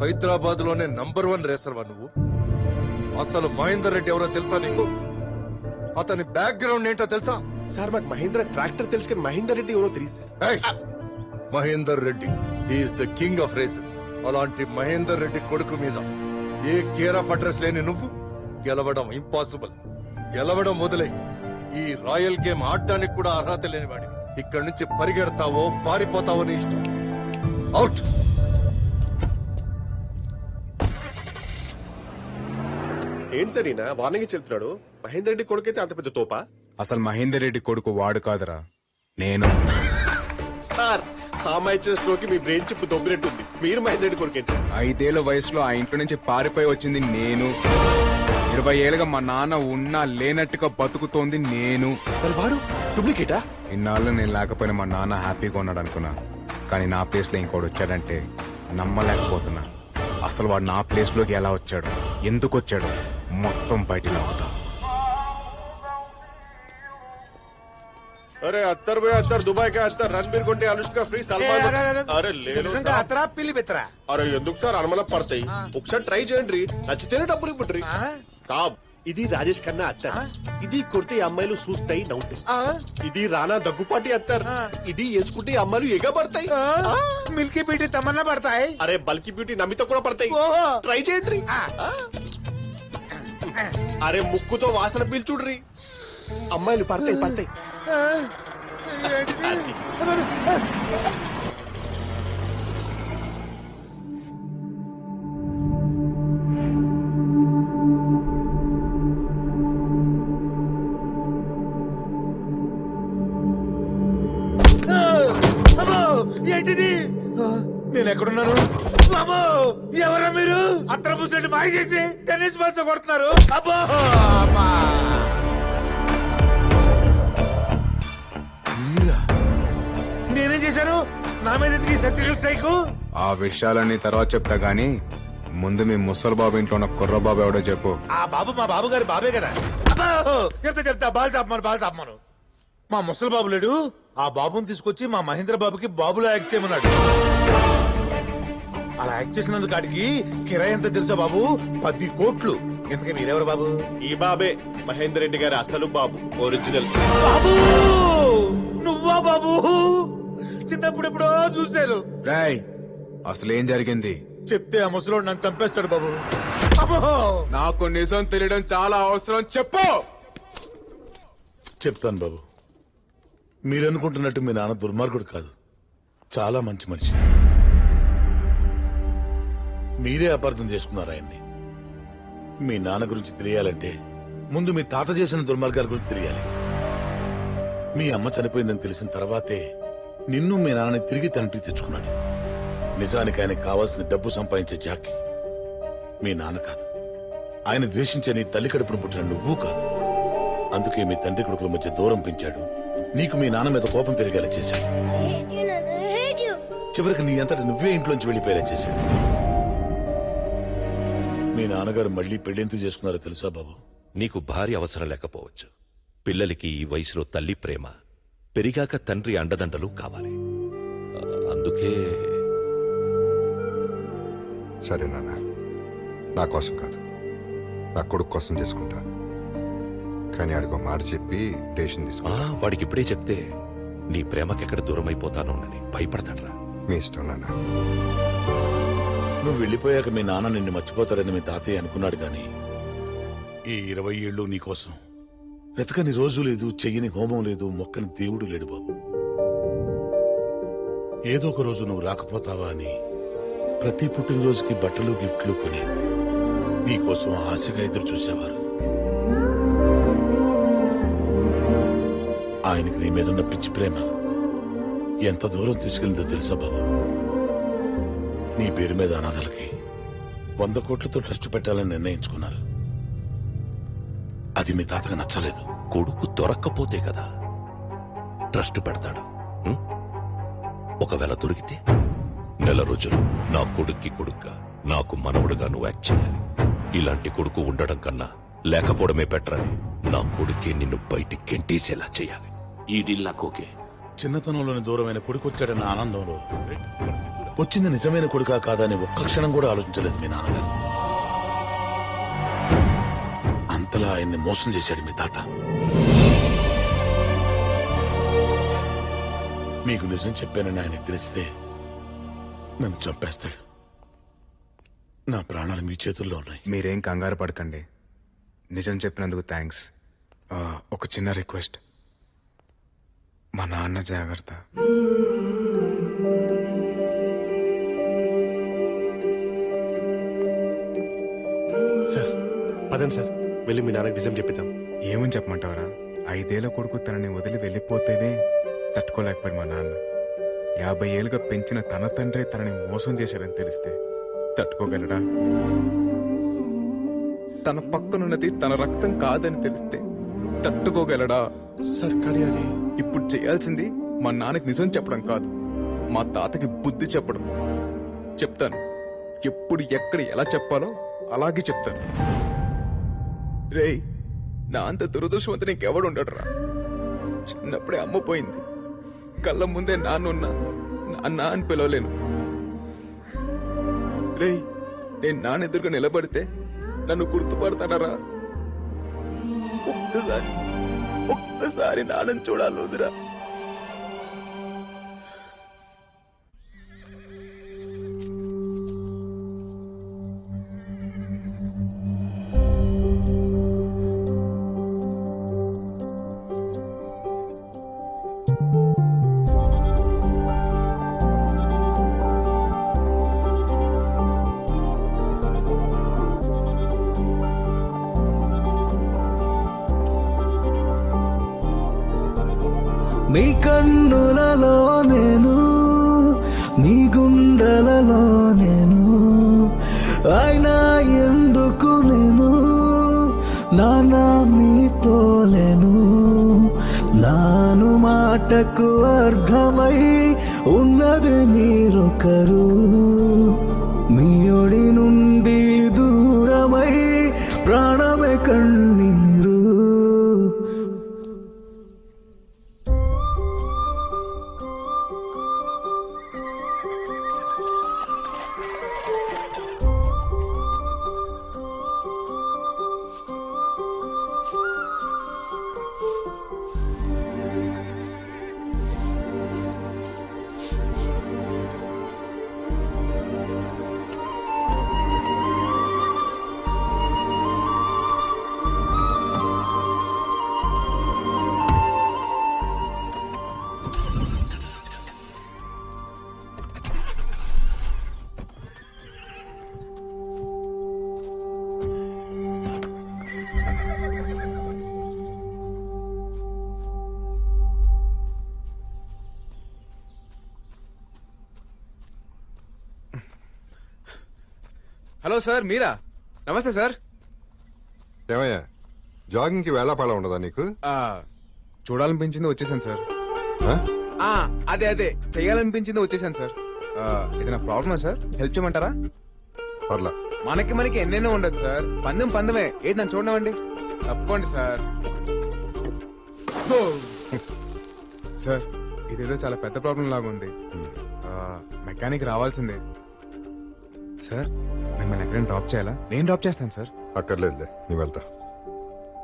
హైదరాబాద్లోనే number one racer వా నువ్వు? అసలు మహేందర్ రెడ్డి ఎవరో తెలుసా నీకు? అతని బ్యాక్గ్రౌండ్ ఏంటో తెలుసా? సార్ మాకు మహేంద్ర ట్రాక్టర్ తెలుసు కానీ మహేందర్ రెడ్డి ఎవరో తెలియదు sir! Mahender Reddy is the king of races అలాంటి మహేందర్ రెడ్డి కొడుకు మీద ఏ కేర్ ఆఫ్ అడ్రస్ లేని నువ్వు? గెలవడం ఇంపాసిబుల్ గెలవడం వదిలే. ఈ రాయల్ గేమ్ ఆడడానికి కూడా అర్హత లేని వాడివి. ఇక్కడి నుంచి పరిగెడతావో పారిపోతావో నీ ఇష్టం. అవుట్ ఏంటి సార్ ఈయన? వార్నింగ్ ఇచ్చి వెళ్తున్నాడు. మహేందర్ రెడ్డి కొడుకైతే అంత పెద్ద తోపా? అసలు మహేందర్ రెడ్డి కొడుకు వాడు కాదురా. నేను. సార్ ఆ అమ్మాయి ఇచ్చిన స్ట్రోక్ మీ బ్రెయిన్ చిప్ దొబ్బినట్టుంది. మీరు మహేందర్ రెడ్డి కొడుకేంటి సార్? ఐదేళ్ళ వయసులో ఆ ఇంట్లో నుంచి పారిపోయి వచ్చింది నేను. ఇరవై ఏళ్ళుగా మా నాన్న ఉన్నా లేనట్టుగా బతుకుతోంది నేను. మరి వాడు డూప్లికేటా? ఇన్నాళ్ళు నేను లేకపోయినా మా నాన్న హ్యాపీగా ఉన్నాడు అనుకున్నా. కానీ నా ప్లేస్లో ఇంకోటి వచ్చాడంటే నమ్మలేకపోతున్నా. అసలు వాడు నా ప్లేస్లోకి ఎలా వచ్చాడు? ఎందుకు వచ్చాడు? మొత్తం బయటికి అవుతా అరే అత్తర్ పోయి అత్తర్ దుబాయ్ కా అత్తర్ రణబీర్ కొంటే అనుష్క ఫ్రీ సల్మాన్ అరే లేదు సార్. అతరా పిల్లి బెత్తరా? అరే ఎందుకు సార్ అనుమల పడతాయి? ఒకసారి ట్రై చేయండి నచ్చితేనే డబ్బులు ఇవ్వండి సాబ్ ఇది రాజేష్ ఖన్నా అత్తర్. ఇది కొడితే ఈ అమ్మాయిలు చూస్తాయి నవ్వుతాయి ఇది రానా దగ్గుపాటి అత్తర్. ఇది వేసుకుంటే ఈ అమ్మాయిలు ఎగబడతాయి. మిల్కీ పీటి తమన్నా పడతాయి? అరే బల్కి బ్యూటీ నమ్మితో కూడా పడతాయి. ట్రై చేయండి. అరే ముక్కుతో వాసన పీల్చుడ్రి. అమ్మాయిలు పడతాయి పడతాయి. మాయ చేసి టెన్నిస్ బాల్తో కొడుతున్నారు. అబ్బో? నేనేం చేశాను? నా మీద ఎందుకు ఈ సర్జికల్ స్ట్రైక్? ఆ విషయాలన్నీ తర్వాత చెప్తా గానీ ముందు మీ ముసలి బాబు ఇంట్లో ఉన్న కుర్ర బాబు ఎవడో చెప్పు. ఆ బాబు మా బాబు గారి బాబే కదా. అబ్బో! చెప్తా చెప్తా. బాల్ చాపమాను బాల్ చాపమాను మా ముసలి బాబు లేడు. ఆ బాబుని తీసుకొచ్చి మా మహేంద్ర బాబుకి బాబులో యాక్ట్ చేయమన్నాడు. అలా యాక్ట్ చేసినందుకు ఆడికి కిరాయి ఎంత తెలుసా బాబు? పది కోట్లు. ఎందుకే మీరెవరు బాబు? ఈ బాబే మహేందర్ రెడ్డి గారి అసలు బాబు ఒరిజినల్ బాబు! నువ్వా బాబు? చిన్నప్పుడు ఎప్పుడో చూశాను. రాయ్ అసలు ఏం జరిగింది? చెప్తే ఆ ముసలోడు నన్ను చంపేస్తాడు బాబు. అబ్బో! నాకు నిజం తెలియడం చాలా అవసరం. చెప్పు! చెప్తాను బాబు. మీరనుకుంటున్నట్టు మీ నాన్న దుర్మార్గుడు కాదు. చాలా మంచి మనిషి. మీరే అపార్థం చేసుకున్నారు ఆయన్ని. మీ నాన్న గురించి తెలియాలంటే ముందు మీ తాత చేసిన దుర్మార్గాల గురించి తెలియాలి. మీ అమ్మ చనిపోయిందని తెలిసిన తర్వాతే నిన్ను మీ నాన్నని తిరిగి తండ్రికి తెచ్చుకున్నాడు. నిజానికి ఆయనకు కావాల్సిన డబ్బు సంపాదించే జాకి మీ నాన్న కాదు. ఆయన ద్వేషించే నీ తల్లి కడుపున పుట్టిన నువ్వు కాదు. అందుకే మీ తండ్రి కొడుకుల మధ్య దూరం పెంచాడు. నీకు మీ నాన్న మీద కోపం పెరిగేలా చేశాడు. చివరికి నీ అంతటి నువ్వే ఇంట్లోంచి వెళ్ళిపోయేలా చేశాడు. మీ నాన్నగారు మళ్ళీ పెళ్ళెందుకు చేసుకున్నారో తెలుసా బాబు? నీకు భార్య అవసరం లేకపోవచ్చు. పిల్లలకి ఈ వయసులో తల్లి ప్రేమ పెరిగాక తండ్రి అండదండలు కావాలి. ఆ, అందుకే సరే నాన్న. నా కోసం కాదు. నా కొడుకు కోసం చేసుకుంటా. కానీ ఆడికి ఒక మాట చెప్పి డేషన్ ఆ, తీసుకో వాడికి ఇప్పుడే చెప్తే నీ ప్రేమకెక్కడ దూరం అయిపోతానోనని భయపడతాడ్రా. మీ ఇష్టం నాన్న. నువ్వు వెళ్ళిపోయాక మీ నాన్న నిన్ను మర్చిపోతాడని మీ తాతయ్య అనుకున్నాడు గాని ఈ ఇరవై ఏళ్ళు నీకోసం వెతకని రోజు లేదు చెయ్యని హోమం లేదు మొక్కని దేవుడు లేడు బాబు. ఏదో ఒక రోజు నువ్వు రాకపోతావా అని ప్రతి పుట్టినరోజుకి బట్టలు గిఫ్ట్లు కొని నీకోసం ఆశగా ఎదురు చూసేవారు. ఆయనకి నీ మీదున్న పిచ్చి ప్రేమ ఎంత దూరం తీసుకెళ్ళిందో తెలుసా బాబు? నీ పేరు మీద అనాథలకి వంద కోట్లతో ట్రస్ట్ పెట్టాలని నిర్ణయించుకున్నారు. అది మీ తాతగా నచ్చలేదు. కొడుకు దొరక్కపోతే కదా? ట్రస్ట్ పెడతాడు. ఉం? ఒకవేళ దొరికితే? నెల రోజులు నా కొడుక్కి కొడుగ్గా నాకు మనవడుగా నువ్వు యాక్ట్ చేయాలి. ఇలాంటి కొడుకు ఉండడం కన్నా లేకపోవడమే బెటర్ అని నా కొడుకే నిన్ను బయటికి గెంటేసేలా చేయాలి. ఈ డీల్ నాకు ఓకే. చిన్నతనంలోని దూరమైన కొడుకొచ్చాడన్న ఆనందంలో వచ్చింది నిజమైన కొడుకా కాదా అని ఒక్క క్షణం కూడా ఆలోచించలేదు మీ నాన్నగారు. అంతలా ఆయన్ని మోసం చేశాడు మీ తాత. మీకు నిజం చెప్పానని ఆయన తెలిస్తే నన్ను చంపేస్తాడు. నా ప్రాణాలు మీ చేతుల్లో ఉన్నాయి. మీరేం కంగారు పడకండి. నిజం చెప్పినందుకు థ్యాంక్స్. ఒక చిన్న రిక్వెస్ట్. మా నాన్న జాగ్రత్త. పదండి సార్. వెళ్ళి మీ నాన్నకి నిజం చెప్పిద్దాం. ఏమని చెప్పమంటావరా? ఐదేళ్ళ కొడుకు తనని వదిలి వెళ్ళిపోతేనే తట్టుకోలేకపోయాడు మా నాన్న. యాభై ఏళ్ళుగా పెంచిన తన తండ్రి తనని మోసం చేశాడని తెలిస్తే తట్టుకోగలడా? తన పక్కనున్నది తన రక్తం కాదని తెలిస్తే తట్టుకోగలడా? సార్ కానీ అది ఇప్పుడు చేయాల్సింది మా నాన్నకి నిజం చెప్పడం కాదు. మా తాతకి బుద్ధి చెప్పడం. చెప్తాను. ఎప్పుడు ఎక్కడ ఎలా చెప్పాలో అలాగే చెప్తాను. రేయ్ నా అంత దురదృష్టవంతుని ఇంకెవడు ఉండడురా? చిన్నప్పుడే అమ్మ పోయింది. కళ్ళ ముందే నాన్నున్నా నాన్న అని పిలవలేను. రేయ్ నేను నాన్న ఎదురుగా నిలబడితే నన్ను గుర్తుపడతాడరా? ఒక్కసారి ఒక్కసారి నాన్నని చూడాలి వదిరా. నీ కన్నులలో నేను నీ గుండెలలో నేను. అయినా ఎందుకు నేను? నానా మీతో లేను. నాను మాటకు అర్థమై ఉన్నది మీరొకరు. హలో సార్ మీరా? నమస్తే సార్. ఏమయ్యా జాగింగ్కి వేళాపాళ ఉండదా నీకు? ఆ, చూడాలనిపించింది వచ్చేసాను సార్. ఆ? ఆ, అదే అదే చేయాలనిపించింది వచ్చేసాను సార్. ఆ, ఏదైనా ప్రాబ్లమా సార్? హెల్ప్ చేయమంటారా? పర్లా. మనకి మనకి ఎన్నెన్నో ఉండదు సార్. పందెం పందమే. ఏది నన్ను చూడమండి తప్పండి సార్. ఓ. సార్ ఇదేదో చాలా పెద్ద ప్రాబ్లం లాగా ఉంది మెకానిక్ రావాల్సిందే. సార్ మిమ్మల్ని ఎక్కడైనా డ్రాప్ చేయాలా? నేను డ్రాప్ చేస్తాను సార్. అక్కర్లేదులే నీ వెళ్తా.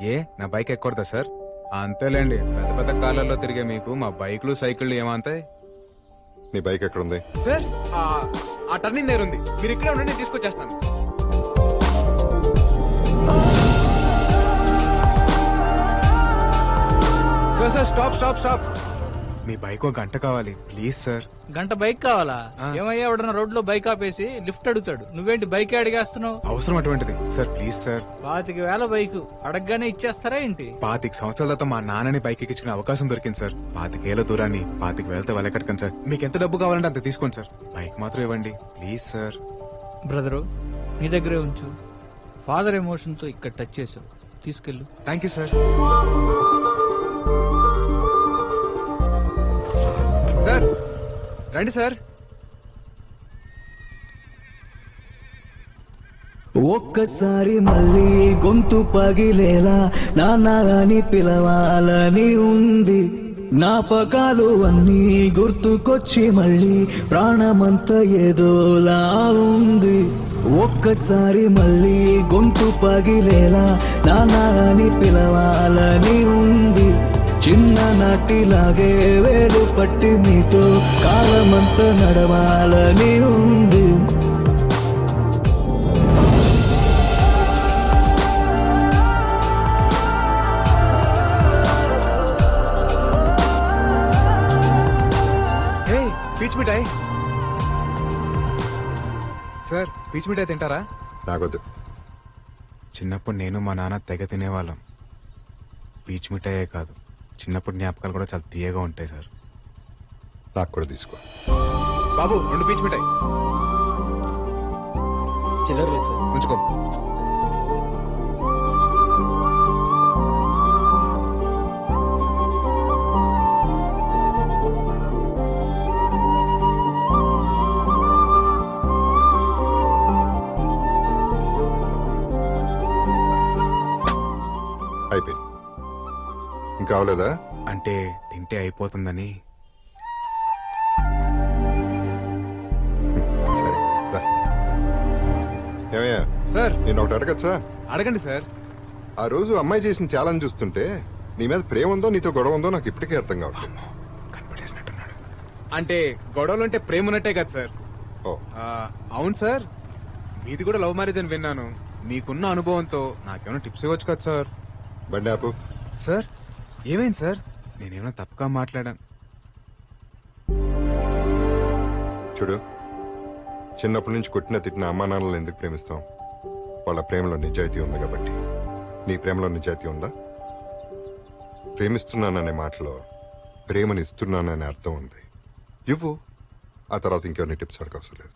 ఏ? నా బైక్ ఎక్కకూడదా సార్? అంతేలేండి. పెద్ద పెద్ద కార్లలో తిరిగే మీకు మా బైక్లు సైకిళ్ళు ఏమంతాయి? నీ బైక్ ఎక్కడుంది? సార్ ఆ, ఆ టర్నింగ్ నేర్ ఉంది. మీరు ఇక్కడే ఉండండి నేను తీసుకొచ్చేస్తాను. Sir sir stop stop stop. మీ బైక్ ఒక గంట కావాలి. Please sir. గంట బైక్ కావాలా. ఏమయ్యా ఎవడన్నా రోడ్లో బైక్ ఆపేసి లిఫ్ట్ అడుగుతాడు. నువ్వేంటి బైక్ అడిగేస్తున్నావు? అవసరం అటువంటిది. Sir please sir. పాతిక వేల బైక్. అడగగానే ఇచ్చేస్తారా ఏంటి? పాతిక సంవత్సరాల తర్వాత మా నాన్నని బైక్ ఎక్కించుకునే అవకాశం దొరికింది సార్. పాతికేళ్ళ దూరాన్ని పాతిక వేలతో వెళ్ళకట్టకండి సార్. మీకు ఎంత డబ్బు కావాలంటే అంత తీసుకోండి సార్. బైక్ మాత్రం ఇవ్వండి. Please sir. బ్రదరు నీ దగ్గరే ఉంచు. ఫాదర్ ఎమోషన్తో ఇక్కడ టచ్ చేసావు. తీసుకెళ్ళు. Thank you sir. రండి సార్. ఒక్కసారి మళ్ళీ గొంతు పగిలేలా నాన్న అని పిలవాలని ఉంది. జ్ఞాపకాలు అన్నీ గుర్తుకొచ్చి మళ్ళీ ప్రాణమంతా ఏదోలా ఉంది. ఒక్కసారి మళ్ళీ గొంతు పగిలేలా నాన్నగాని అని పిలవాలని ఉంది. చిన్ననాటిలాగే వేలు పట్టి మీతో కాలమంతా నడవాలని ఉంది. హే పీచ్ మిఠాయి. సార్ పీచ్ మిఠాయి తింటారా? నాకొద్దు చిన్నప్పుడు నేను మా నాన్న తెగ తినేవాళ్ళం. పీచ్ మిఠాయే కాదు. చిన్నప్పుడు జ్ఞాపకాలు కూడా చాలా తీయగా ఉంటాయి సార్. నాకు కూడా తీసుకో. బాబు రెండు పీచ్ మిఠాయి. చిల్లర లేదు సార్. ఉంచుకో. అయిపోయింది. ఇంకా అవలేదా అంటే తింటే అయిపోతుందని. సరే రా. ఏమయ్యా? సార్. నేను ఒకటి అడగచ్చా? అడగండి సార్. ఆ రోజు అమ్మాయి చేసిన ఛాలెంజ్ చూస్తుంటే నీ మీద ప్రేమ ఉందో నీతో గొడవ ఉందో నాకు ఇప్పటికే అర్థం కావట్లేదు. కనపడేసినట్టున్నాడు. అంటే గొడవలు అంటే ప్రేమ ఉన్నట్టే కదా సార్. ఓ. ఆ, అవును సార్. మీది కూడా లవ్ మ్యారేజ్ అని విన్నాను. మీకున్న అనుభవంతో నాకేమైనా టిప్స్ ఇవ్వచ్చు కదా సార్? బండి ఆపు. సార్ ఏమైంది సార్? నేనేమైనా తప్పుగా మాట్లాడాను. చూడు చిన్నప్పటి నుంచి కొట్టిన తిట్టిన అమ్మా నాన్నలను ఎందుకు ప్రేమిస్తాం? వాళ్ళ ప్రేమలో నిజాయితీ ఉంది కాబట్టి. నీ ప్రేమలో నిజాయితీ ఉందా? ప్రేమిస్తున్నాననే మాటలో ప్రేమని ఇస్తున్నాననే అర్థం ఉంది. ఇవ్వు. ఆ తర్వాత ఇంకెవరిని టిప్స్ అడగవసరం లేదు.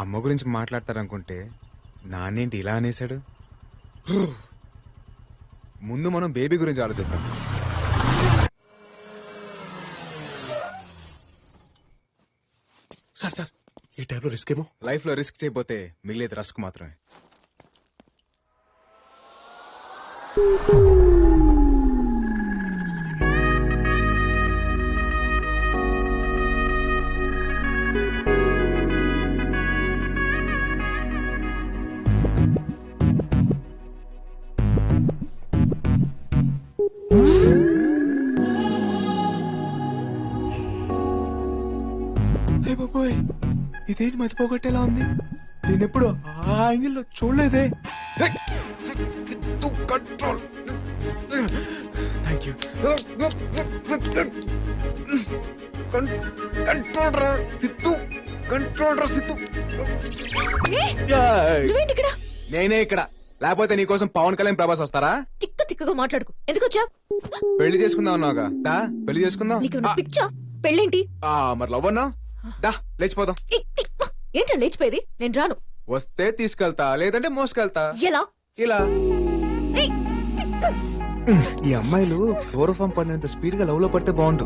అమ్మ గురించి మాట్లాడతారనుకుంటే నాన్నేంటి ఇలా అనేశాడు? ముందు మనం బేబీ గురించి ఆలోచిద్దాం. సార్ సార్ ఈ టైంలో రిస్క్ ఏమో? లైఫ్లో రిస్క్ చేయకపోతే మిగిలేది రస్క్ మాత్రమే. బాబోయ్ ఇదేంటి మతిపోగొట్టేలా ఉంది? నేను ఎప్పుడు ఆ యాంగిల్లో చూడలేదే. కంట్రోల్ థ్యాంక్ యూ కంట్రోల్ రా సిత్తు కంట్రోల్ రా సిత్తు నువ్వేంటి ఇక్కడ? నేనే ఇక్కడ. లేకపోతే నీకోసం పవన్ కళ్యాణ్ ప్రభాస్ వస్తారా? తిక్క తిక్కగా మాట్లాడుకు. ఎందుకు వచ్చా పెళ్ళి చేసుకుందాం అన్నావుగా. పెళ్ళి చేసుకుందాం. నీకు పిచ్చా? పెళ్ళేంటి? ఆ, మరి లవ్ అన్నా దా లేచిపోదాం. ఈ, ఈ, ఏంటో లేచిపోయేది? నేను రాను. వస్తే తీసుకెళ్తా లేదంటే మోసుకెళ్తా. ఎలా? ఇలా. ఈ అమ్మాయిలు క్లోరోఫామ్ పడినంత స్పీడ్గా లవ్లో పడితే బాగుండు.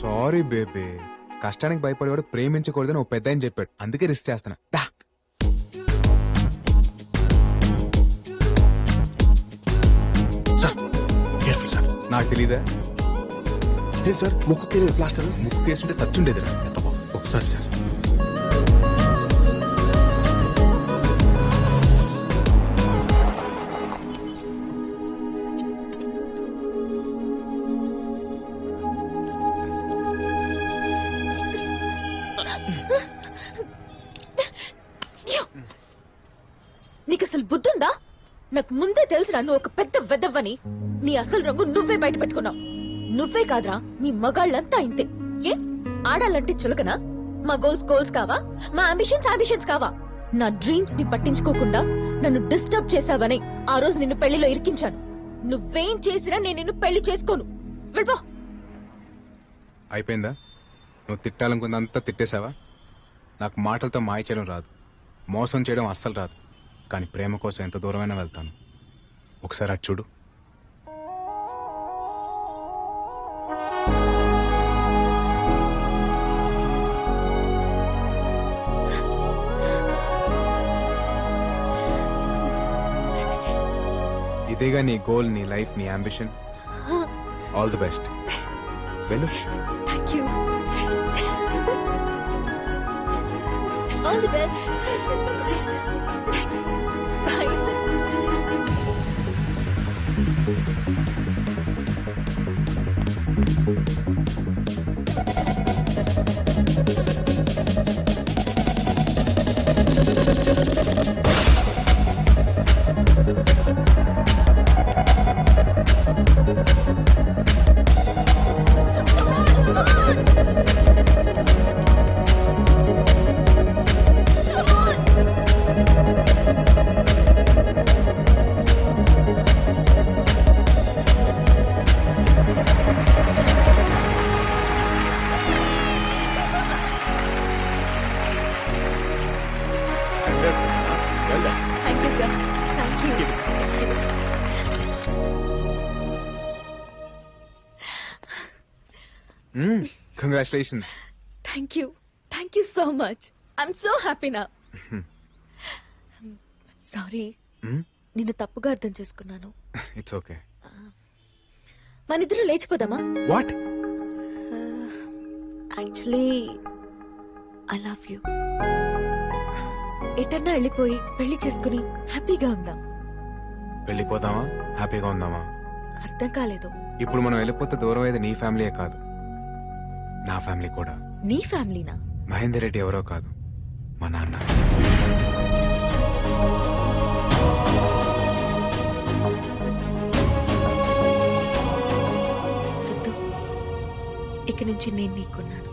సారీ బేబీ కష్టానికి భయపడేవాడు ప్రేమించకూడదని ఒక పెద్ద ఆయన చెప్పాడు. అందుకే రిస్క్ చేస్తున్నా. దా. Sir careful sir. నాకు తెలీదా? సార్? ముక్కుకి ప్లాస్టర్ ముక్కు ఒకసారి సార్. నీకు అసలు బుద్ధుందా? నాకు ముందే తెలుసురా నువ్వు ఒక పెద్ద వెదవ్వని నీ అసలు రంగు నువ్వే బయట పెట్టుకున్నావు. నువ్వే కాదురా నీ మగాళ్ళంతా ఇంతే. ఏ? ఆడాలంటే చులకనా? మా గోల్స్ గోల్స్ కావా? మా అంబిషన్స్ అంబిషన్స్ కావా? నా డ్రీమ్స్ని పట్టించుకోకుండా నన్ను డిస్టర్బ్ చేసావని ఆ రోజు నిన్ను పెళ్ళిలో ఇరికించాను. నువ్వేం చేసినా నేను నిన్ను పెళ్ళి చేసుకోను. వెళ్ళిపో. అయిపోయిందా? నువ్వు తిట్టాలనుకుందంతా తిట్టేశావా? నాకు మాటలతో మాయ చేయడం రాదు. మోసం చేయడం అస్సలు రాదు. కానీ ప్రేమ కోసం ఎంత దూరమైనా వెళ్తాను. ఒకసారి అటు చూడు. ఇదేగా నీ గోల్ నీ లైఫ్ నీ అంబిషన్ ఆల్ ది బెస్ట్ వెళ్ళు. Thank you all the best thanks bye thank you sir thank you congratulations thank you thank you so much I'm so happy నా సారీ నిన్ను తప్పుగా అర్థం చేసుకున్నాను. ఇట్స్ ఓకే మన ఇద్దరు లేచిపోదామా what actually I love you ఎటన్నా వెళ్ళిపోయి పెళ్ళి చేసుకుని హ్యాపీగా ఉందాం. వెళ్ళిపోదామా? హ్యాపీగా ఉందామా? అర్థం కాలేదు. ఇప్పుడు మనం వెళ్ళిపోతే దూరం అయ్యేది నీ ఫ్యామిలీయే కాదు. నా ఫ్యామిలీ కూడా. నీ ఫ్యామిలీనా? మహేందర్ రెడ్డి ఎవరో కాదు. మా నాన్న. సిద్ధు ఇక నుంచి నేను నీకున్నాను.